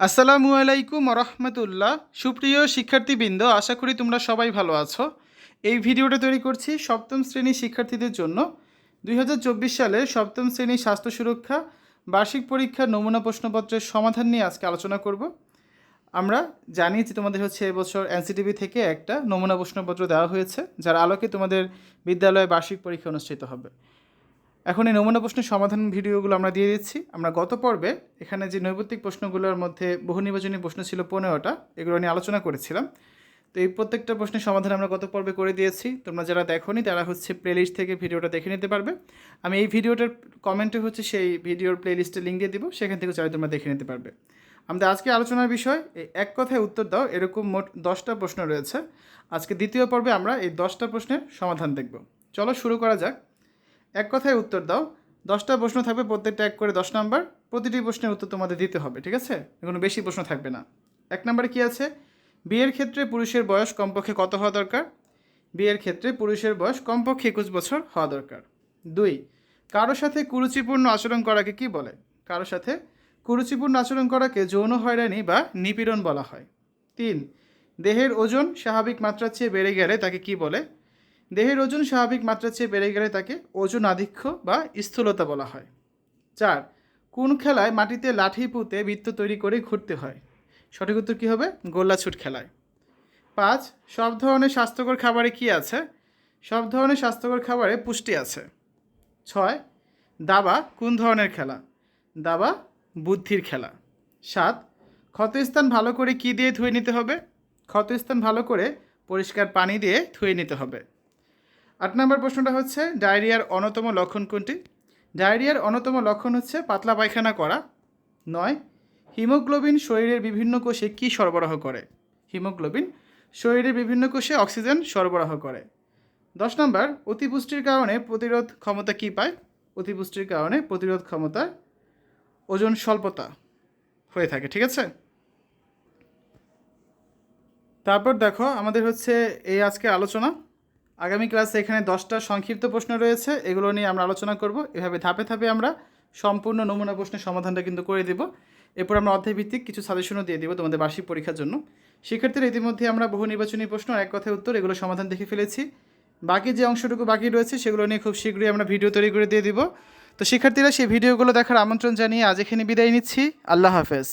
আসসালামু আলাইকুম রহমতুল্লাহ সুপ্রিয় শিক্ষার্থীবৃন্দ, আশা করি তোমরা সবাই ভালো আছো। এই ভিডিওটা তৈরি করছি সপ্তম শ্রেণির শিক্ষার্থীদের জন্য। দুই হাজার চব্বিশ সালে সপ্তম শ্রেণির স্বাস্থ্য সুরক্ষা, বার্ষিক পরীক্ষার নমুনা প্রশ্নপত্রের সমাধান নিয়ে আজকে আলোচনা করব। আমরা জানি যে তোমাদের হচ্ছে এবছর এনসিটিভি থেকে একটা নমুনা প্রশ্নপত্র দেওয়া হয়েছে, যার আলোকে তোমাদের বিদ্যালয়ে বার্ষিক পরীক্ষা অনুষ্ঠিত হবে। এখন এই নমুনা প্রশ্নের সমাধান ভিডিওগুলো আমরা দিয়ে দিচ্ছি। আমরা গত পর্বে এখানে যে নৈবত্তিক প্রশ্নগুলোর মধ্যে বহু নির্বাচনী প্রশ্ন ছিল পনেরোটা, এগুলো নিয়ে আলোচনা করেছিলাম। তো এই প্রত্যেকটা প্রশ্নের সমাধান আমরা গত পর্বে করে দিয়েছি। তোমরা যারা দেখোনি, তারা হচ্ছে প্লেলিস্ট থেকে ভিডিওটা দেখে নিতে পারবে। আমি এই ভিডিওটার কমেন্টে হচ্ছে সেই ভিডিওর প্লেলিস্টের লিঙ্ক দিয়ে দিব, সেখান থেকে চাইলে তোমরা দেখে নিতে পারবে। আমাদের আজকে আলোচনার বিষয়, এই এক কথায় উত্তর দাও, এরকম মোট দশটা প্রশ্ন রয়েছে। আজকে দ্বিতীয় পর্বে আমরা এই দশটা প্রশ্নের সমাধান দেখব। চলো শুরু করা যাক। এক কথায় উত্তর দাও। দশটা প্রশ্ন থাকবে, প্রত্যেকটা এক করে দশ নাম্বার। প্রতিটি প্রশ্নের উত্তর তোমাদের দিতে হবে, ঠিক আছে? কোনো বেশি প্রশ্ন থাকবে না। এক নম্বরে কী আছে? বিয়ের ক্ষেত্রে পুরুষের বয়স কমপক্ষে কত হওয়া দরকার? বিয়ের ক্ষেত্রে পুরুষের বয়স কমপক্ষে একুশ বছর হওয়া দরকার। দুই, কারও সাথে কুরুচিপূর্ণ আচরণ করাকে কি বলে? কারও সাথে কুরুচিপূর্ণ আচরণ করাকে যৌন হয়রানি বা নিপীড়ন বলা হয়। তিন, দেহের ওজন স্বাভাবিক মাত্রার চেয়ে বেড়ে গেলে তাকে কি বলে? দেহের ওজন স্বাভাবিক মাত্রার চেয়ে বেড়ে গেলে তাকে ওজন আধিক্য বা স্থূলতা বলা হয়। চার, কোন খেলায় মাটিতে লাঠি পুঁতে বৃত্ত তৈরি করে ঘুরতে হয়? সঠিক উত্তর কী হবে? গোল্লাছুট খেলায়। পাঁচ, সব ধরনের স্বাস্থ্যকর খাবারে কি আছে? সব ধরনের স্বাস্থ্যকর খাবারে পুষ্টি আছে। ছয়, দাবা কোন ধরনের খেলা? দাবা বুদ্ধির খেলা। সাত ক্ষতস্থান ভালো করে কি দিয়ে ধুয়ে নিতে হবে? ক্ষতস্থান ভালো করে পরিষ্কার পানি দিয়ে ধুয়ে নিতে হবে। আট নম্বর প্রশ্নটা হচ্ছে, ডায়রিয়ার অন্যতম লক্ষণ কোনটি? ডায়রিয়ার অন্যতম লক্ষণ হচ্ছে পাতলা পায়খানা করা। নয়, হিমোগ্লোবিন শরীরের বিভিন্ন কোষে কী সরবরাহ করে? হিমোগ্লোবিন শরীরের বিভিন্ন কোষে অক্সিজেন সরবরাহ করে। দশ নম্বর, অতিপুষ্টির কারণে প্রতিরোধ ক্ষমতা কী পায়? অতিপুষ্টির কারণে প্রতিরোধ ক্ষমতা ওজন স্বল্পতা হয়ে থাকে, ঠিক আছে? তারপর দেখো, আমাদের হচ্ছে এই আজকে আলোচনা। আগামী ক্লাসে এখানে দশটা সংক্ষিপ্ত প্রশ্ন রয়েছে, এগুলো নিয়ে আমরা আলোচনা করব। এভাবে ধাপে ধাপে আমরা সম্পূর্ণ নমুনা প্রশ্নের সমাধানটা কিন্তু করে দেব। এরপর আমরা অধ্যায়ভিত্তিক কিছু সাজেশনও দিয়ে দেবো তোমাদের বার্ষিক পরীক্ষার জন্য। শিক্ষার্থীরা ইতিমধ্যে আমরা বহু নির্বাচনী প্রশ্ন, এক কথায় উত্তর, এগুলো সমাধান দেখে ফেলেছি। বাকি যে অংশটুকু বাকি রয়েছে, সেগুলো নিয়ে খুব শীঘ্রই আমরা ভিডিও তৈরি করে দিয়ে দিব। তো শিক্ষার্থীরা, সেই ভিডিওগুলো দেখার আমন্ত্রণ জানিয়ে আজ এখানে বিদায় নিচ্ছি। আল্লাহ হাফেজ।